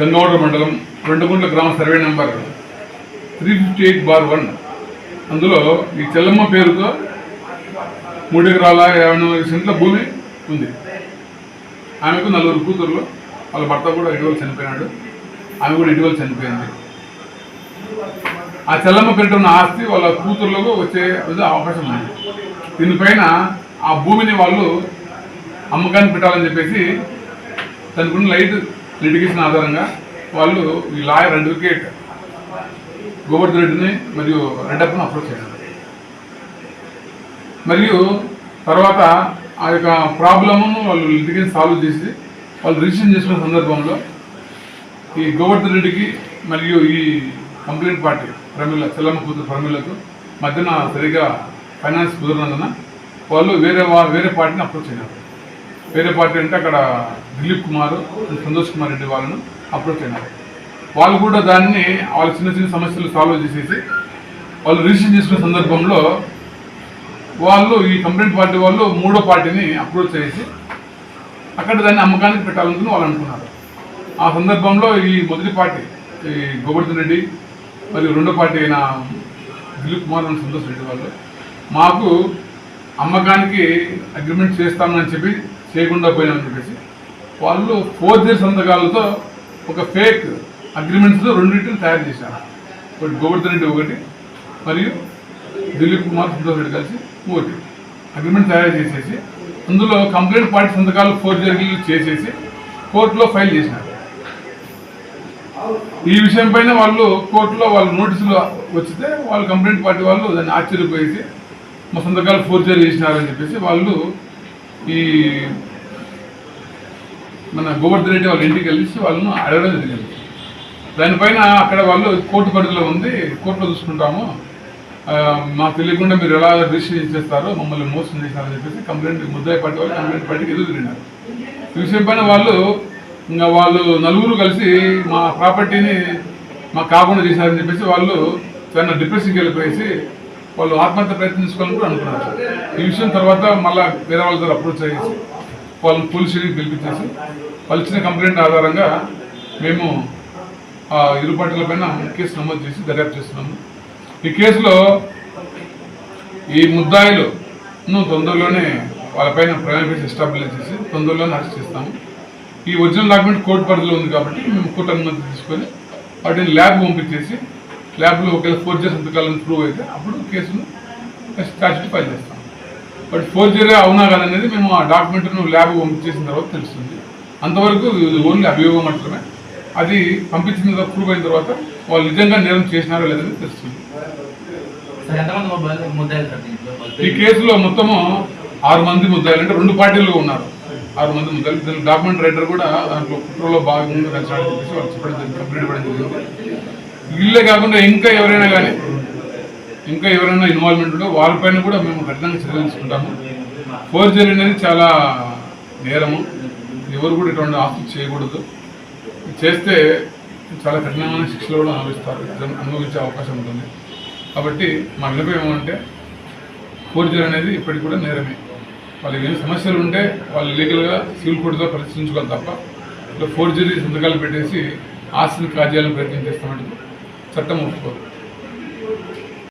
గంగవడ మండలం రెండుగుండ్ల గ్రామ survey number three fifty eight bar one. అందులో ఈ చెల్లమ్మ పేరుతో మూడు ఎకరాల యాభై నాలుగు సెంట్ల భూమి ఉంది. ఆమెకు నలుగురు కూతుర్లు. వాళ్ళ భర్త కూడా ఇటీవల చనిపోయినాడు. ఆమె కూడా ఇటీవల చనిపోయింది. ఆ చెల్లమ్మ పేరిట ఆస్తి వాళ్ళ కూతుర్లకు వచ్చే వచ్చే అవకాశం ఉంది. దీనిపైన ఆ భూమిని వాళ్ళు అమ్మకానికి పెట్టాలని చెప్పేసి దానికి లైట్ లిటిగేషన్ ఆధారంగా వాళ్ళు ఈ లాయర్ అడ్వకేట్ గోవర్ధన్ రెడ్డిని మరియు రెడ్డప్పను అప్రోచ్ అయ్యారు మరియు తర్వాత ఆ యొక్క ప్రాబ్లమ్ను వాళ్ళు లిటిగేషన్ సాల్వ్ చేసి వాళ్ళు రిజిస్ట్రేషన్ చేసుకున్న సందర్భంలో ఈ గోవర్ధన్ రెడ్డికి మరియు ఈ కంప్లైంట్ పార్టీ ప్రమిళ చెల్లమ్మ కూతురు ప్రమిళకు మధ్యన సరిగా ఫైనాన్స్ కుదిరినందున వాళ్ళు వేరే వా- వేరే పార్టీని అప్రోచ్ అయినారు వేరే పార్టీ అంటే అక్కడ దిలీప్ కుమార్ సంతోష్ కుమార్ రెడ్డి వాళ్ళను అప్రోచ్ అయినారు వాళ్ళు కూడా దాన్ని వాళ్ళ చిన్న చిన్న సమస్యలు సాల్వ్ చేసేసి వాళ్ళు రిజిస్ట్రేషన్ చేసుకున్న సందర్భంలో వాళ్ళు ఈ కంప్లైంట్ పార్టీ వాళ్ళు మూడో పార్టీని అప్రోచ్ చేసి అక్కడ దాన్ని అమ్మకానికి పెట్టాలనుకుని వాళ్ళు అనుకున్నారు. ఆ సందర్భంలో ఈ మొదటి పార్టీ ఈ గోవర్ధన్ రెడ్డి మరియు రెండో పార్టీ అయిన దిలీప్ కుమార్ అని సంతోష్ రెడ్డి వాళ్ళు మాకు అమ్మకానికి అగ్రిమెంట్ చేస్తామని చెప్పి చేయకుండా పోయినామని చెప్పేసి వాళ్ళు ఫోర్జరీ సంతకాలతో ఒక ఫేక్ అగ్రిమెంట్స్తో రెండింటిని తయారు చేశారు. ఒకటి గోవర్ధన్ రెడ్డి ఒకటి మరియు దిలీప్ కుమార్ సంతోష్ రెడ్డి కలిసి ఒకటి అగ్రిమెంట్ తయారు చేసేసి అందులో కంప్లైంట్ పార్టీ సంతకాలు ఫోర్జరీలు చేసేసి కోర్టులో ఫైల్ చేసినారు. ఈ విషయం పైన వాళ్ళు కోర్టులో వాళ్ళు నోటీసులు వచ్చితే వాళ్ళు కంప్లైంట్ పార్టీ వాళ్ళు దాన్ని ఆశ్చర్యపోయేసి మా సంతకాలు ఫోర్జరీ చేసినారని చెప్పేసి వాళ్ళు ఈ మన గోవర్ధన్ రెడ్డి వాళ్ళ ఇంటికి కలిసి వాళ్ళను అడగడం జరిగింది. దానిపైన అక్కడ వాళ్ళు కోర్టు పరిధిలో ఉంది కోర్టులో చూసుకుంటాము. మాకు తెలియకుండా మీరు ఎలా రిజిస్ట్రేషన్ చేస్తారో మమ్మల్ని మోసం చేశారని చెప్పేసి కంప్లైంట్ ముద్దాయి పార్టీ వాళ్ళు కంప్లైంట్ పార్టీకి ఎదురు తిరిగినారు. ఈ విషయం పైన వాళ్ళు ఇంకా వాళ్ళు నలుగురు కలిసి మా ప్రాపర్టీని మాకు కాకుండా చేశారని చెప్పేసి వాళ్ళు చాలా డిప్రెషన్కి వెళ్ళిపోయేసి వాళ్ళు ఆత్మహత్య ప్రయత్నించుకోవాలని కూడా అనుకున్నారు. ఈ విషయం తర్వాత మళ్ళీ వేరే వాళ్ళ దగ్గర అప్రోచ్ అయ్యేసి వాళ్ళని పోలీస్ పిలిపించేసి వాళ్ళు ఇచ్చిన కంప్లైంట్ ఆధారంగా మేము ఆ ఇరు పైన కేసు నమోదు చేసి దర్యాప్తు చేస్తున్నాము. ఈ కేసులో ఈ ముద్దాయిలును తొందరలోనే వాళ్ళపైన ప్రైవేట్ కేసు ఎస్టాబ్లిష్ చేసి తొందరలోనే అరెస్ట్ చేస్తాము. ఈ ఒరిజినల్ డాక్యుమెంట్ కోర్టు పరిధిలో ఉంది కాబట్టి మేము కోర్టు అనుమతి తీసుకొని వాటిని ల్యాబ్ పంపించేసి ల్యాబ్లో ఒకవేళ ఫోర్ చేసి సంతకాలను ప్రూవ్ అయితే అప్పుడు కేసును స్టాచ్యూట్ ఫైల్ చేస్తాం. బట్ ఫోర్జరీ అవునా కాదనేది మేము ఆ డాక్యుమెంట్ను ల్యాబ్ పంపించేసిన తర్వాత తెలుస్తుంది. అంతవరకు ఇది ఓన్లీ అభియోగం మాత్రమే. అది పంపించిన తర్వాత ప్రూవ్ అయిన తర్వాత వాళ్ళు నిజంగా నేరం చేసినారో లేదని తెలుస్తుంది. ఈ కేసులో మొత్తము ఆరు మంది ముద్దాయిలు అంటే రెండు పార్టీలు ఉన్నారు. ఆరు మంది ముద్దాయిలు. డాక్యుమెంట్ రైటర్ కూడా దాంట్లో కుట్రలో భాగంగా వాళ్ళు చెప్పడం జరిగింది కంప్లీట్ ఇవ్వడం జరిగింది. వీళ్ళే కాకుండా ఇంకా ఎవరైనా కానీ ఇంకా ఎవరైనా ఇన్వాల్వ్మెంట్ ఉంటే వాళ్ళపైన కూడా మేము కఠినంగా చర్యలు తీసుకుంటాము. ఫోర్జరీ అనేది చాలా నేరము. ఎవరు కూడా ఇటువంటి ఆస్తి చేయకూడదు. చేస్తే చాలా కఠినమైన శిక్షలు కూడా అనుభవిస్తారు. అనుభవించే అవకాశం ఉంటుంది. కాబట్టి మా వినపం ఏమంటే ఫోర్జరీ అనేది ఇప్పటికి కూడా నేరమే. వాళ్ళకి ఏం సమస్యలు ఉంటే వాళ్ళు లీగల్గా సివిల్ కోర్టుతో పరిశీలించుకోవాలి తప్ప ఇట్లా ఫోర్జరీ సంతకాలు పెట్టేసి ఆస్తిని కాజేయాలని ప్రయత్నం చేస్తామంటే చట్టం ఒప్పుకోదు.